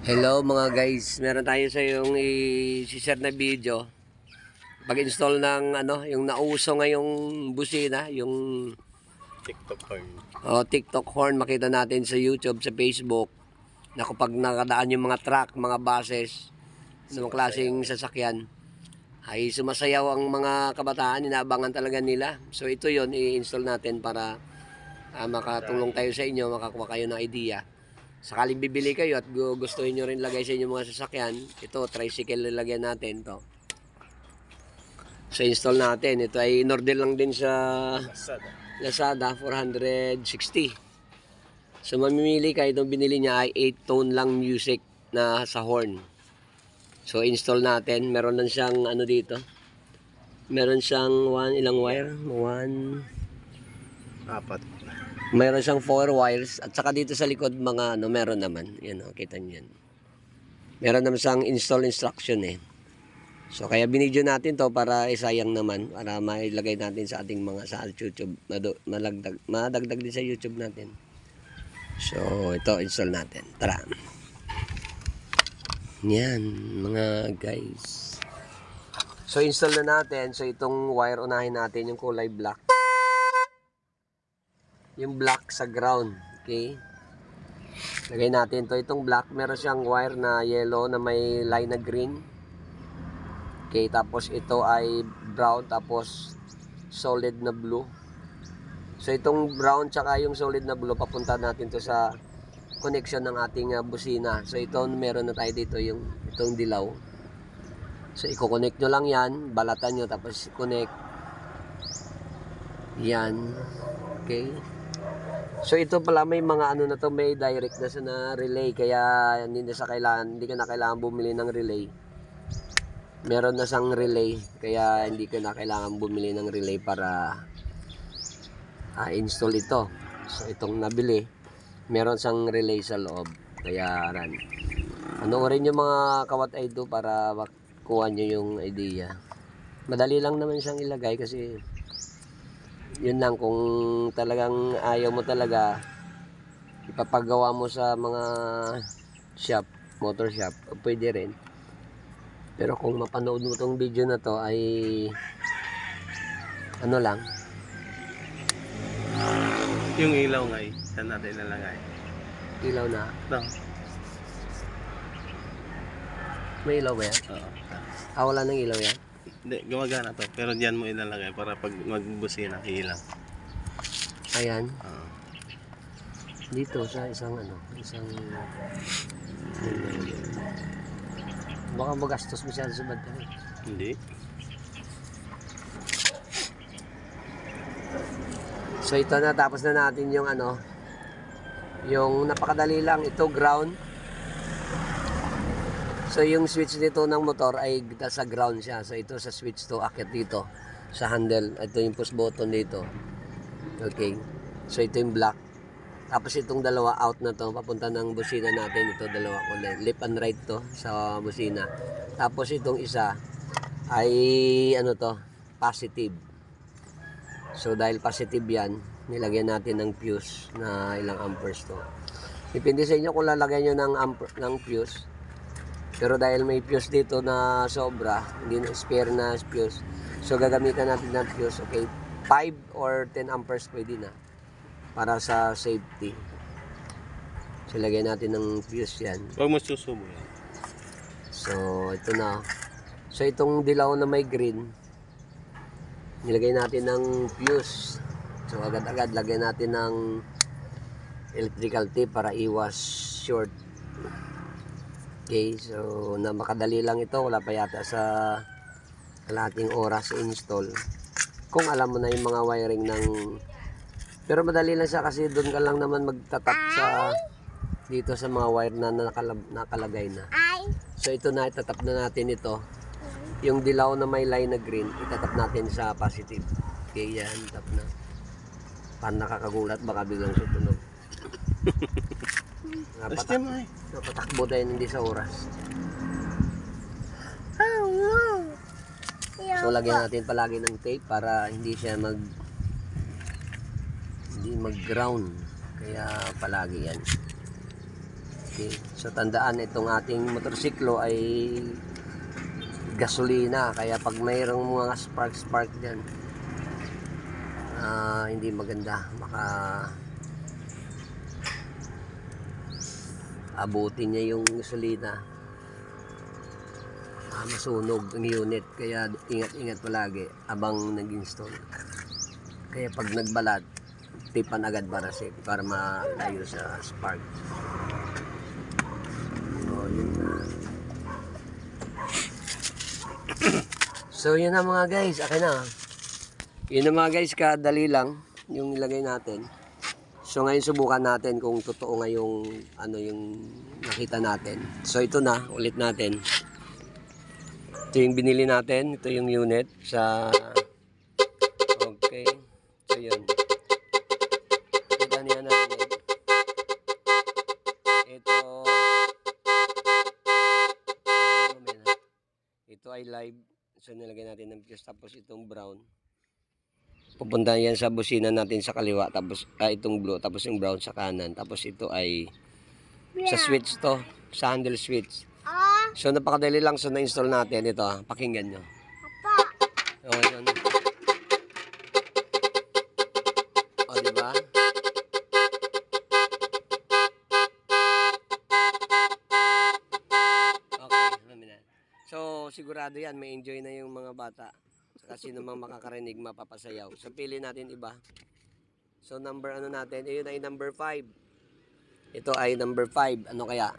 Hello mga guys, meron tayo sa yung i-share na video. Pag-install ng ano, yung nauso ngayong busina, yung TikTok horn. oh, TikTok horn makita natin sa YouTube, sa Facebook. Na kapag nakadaan yung mga truck, mga buses, ng mga klaseng sasakyan, ay sumasayaw ang mga kabataan, inaabangan talaga nila. So ito yon i-install natin para ah, makatulong tayo sa inyo, makakuha kayo ng idea. Sakaling bibili kayo at gu- gustuhin nyo rin lagay sa inyong mga sasakyan, ito, tricycle lalagyan natin to. So install natin, ito ay in-order lang din sa Lazada. Lazada 460. So mamimili ka itong binili niya ay 8 tone lang music na sa horn. So install natin, meron lang siyang ano dito. Meron siyang one ilang wire? One Apat. Meron siyang four wires at saka dito sa likod mga ano meron naman. Yan oh, kita niyo yan. Meron naman siyang install instruction eh. So kaya binidyo natin to para isayang naman para mailagay natin sa ating mga sa YouTube malagdag madagdag din sa YouTube natin. So ito install natin. Tara. Yan mga guys. So install na natin. So itong wire unahin natin yung kulay black yung black sa ground. Okay? Lagay natin to Itong black, meron siyang wire na yellow na may line na green. Okay, tapos ito ay brown, tapos solid na blue. So itong brown tsaka yung solid na blue, papunta natin to sa connection ng ating uh, busina. So ito, meron na tayo dito, yung itong dilaw. So i-connect nyo lang yan, balatan nyo, tapos connect. Yan. Okay. So ito pala may mga ano na to, may direct na sa na relay kaya hindi na sa kailangan, hindi ka na kailangan bumili ng relay. Meron na sang relay kaya hindi ka na kailangan bumili ng relay para ah, install ito. So itong nabili, meron sang relay sa loob. Kaya ran. Panoorin yung mga kawat ay do para makuha nyo yung idea. Madali lang naman siyang ilagay kasi yun lang kung talagang ayaw mo talaga ipapagawa mo sa mga shop, motor shop, pwede rin. Pero kung mapanood mo tong video na to ay ano lang, Yung ilaw nga eh. Saan natin nalagay? ilaw na. No. May ilaw ba yan? Oo. Ah, wala nang ilaw yan? Hindi, gumagana to. Pero diyan mo ilalagay para pag magbusina, ilaw. Ayan, Oo. dito sa isang ano, isang baka magastos masyado sa battery. Hindi. So ito na tapos na natin yung ano yung napakadali lang ito ground. So yung switch dito ng motor ay sa ground siya. So ito sa switch to akit dito sa handle. Ito yung push button dito. Okay. So ito yung black. Tapos itong dalawa out na to papunta ng busina natin ito dalawa kulay. Left and right to sa busina. Tapos itong isa ay ano to positive. So dahil positive yan, nilagyan natin ng fuse na ilang amperes to. Depende sa inyo kung lalagyan nyo ng, ng fuse. Pero dahil may fuse dito na sobra, hindi na spare na fuse. So gagamitan natin ng fuse, okay? 5 or 10 amperes pwede na. Para sa safety. So lagyan natin ng fuse yan. Huwag mo susubo yan. So, ito na. So, itong dilaw na may green, nilagay natin ng fuse. So, agad-agad lagyan natin ng electrical tape para iwas short. Okay, so na makadali lang ito. Wala pa yata sa kalating oras install. Kung alam mo na yung mga wiring ng... Pero madali lang siya kasi doon ka lang naman magtatap sa dito sa mga wire na nakalab- nakalagay na. So ito na, itatap na natin ito. Yung dilaw na may line na green, itatap natin sa positive. Okay, yan, tap na. Pan nakakagulat, baka biglang sutunog. Eh. Napatakbo tayo hindi sa oras. So lagyan natin palagi ng tape para hindi siya mag hindi mag-ground. Kaya palagi yan. Okay. So tandaan itong ating motorsiklo ay gasolina kaya pag mayroong mga spark spark diyan ah, hindi maganda maka abutin niya yung gasolina. Ah, masunog ang unit kaya ingat-ingat palagi abang nag-install kaya pag nagbalat tipan agad para safe para malayo sa spark. So yun na. So yun na mga guys akin na. Yun na mga guys kadali lang yung ilagay natin So ngayon subukan natin kung totoo nga yung ano yung nakita natin. So ito na, ulit natin. Ito yung binili natin, ito yung unit sa Okay. So yun. Kita niya natin. Ito Ito ay live. So nilagay natin ng fuse tapos itong brown pupunta yan sa busina natin sa kaliwa tapos ah, itong blue tapos yung brown sa kanan tapos ito ay sa switch to sa handle switch. Ah, so napakadali lang so na-install natin. Ito ah, pakinggan nyo. Apa. o yun o diba okay so sigurado yan may enjoy na yung mga bata saka sino mang makakarinig mapapasayaw. So pili natin iba. So number ano natin? Yun ay number 5 ito ay number 5 ano kaya?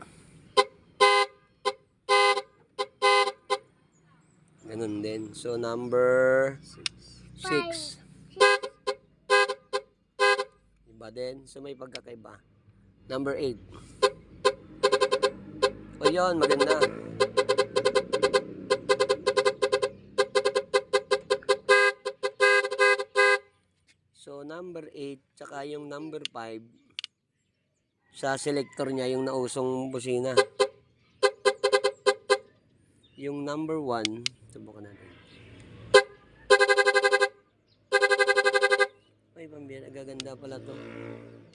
Ganun din. So number 6 iba din. So may pagkakaiba. Number 8 o yun. Maganda number 8 tsaka yung number 5 sa selector niya yung nausong busina. Yung number 1, subukan natin. Ay, pambira, gaganda pala to.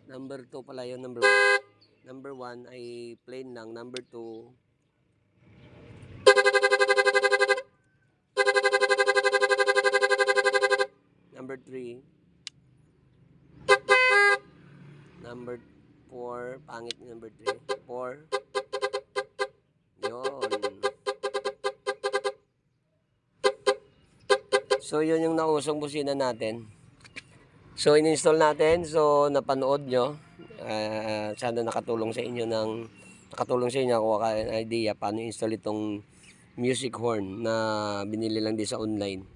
Number 2 pala yun, number 1. Number 1 ay plain lang. Number 2, number 3, Number 4, pangit number 3. 4. Yun. So, yun yung nausong busina natin. So, in-install natin. So, napanood nyo. Ah, sana nakatulong sa inyo ng nakatulong sa inyo kuha kayo idea paano install itong music horn na binili lang din sa online.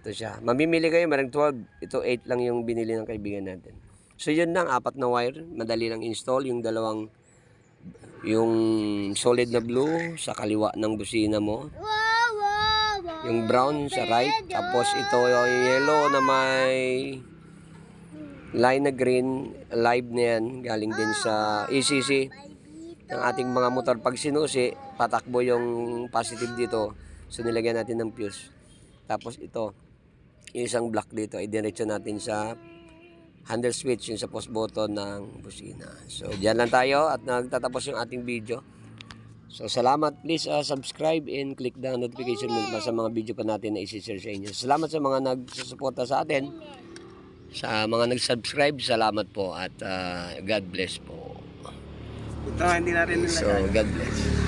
Ito siya. Mamimili kayo, marang 12. Ito 8 lang yung binili ng kaibigan natin. So yun lang, apat na wire, madali lang install. Yung dalawang yung solid na blue sa kaliwa ng busina mo, yung brown sa right, tapos ito yung yellow na may line na green, live na yan, galing din sa ECC ng ating mga motor. Pag sinusi, patakbo yung positive dito, so nilagyan natin ng fuse. Tapos ito, yung isang block dito, ay diretso natin sa handle switch yung sa post button ng busina. So, diyan lang tayo at nagtatapos yung ating video. So, salamat. Please uh, subscribe and click the notification bell para sa mga video pa natin na isi-share sa inyo. Salamat sa mga nagsusuporta sa atin. Sa mga nag-subscribe, salamat po at uh, God bless po. Ito, hindi natin So, nilagay. God bless.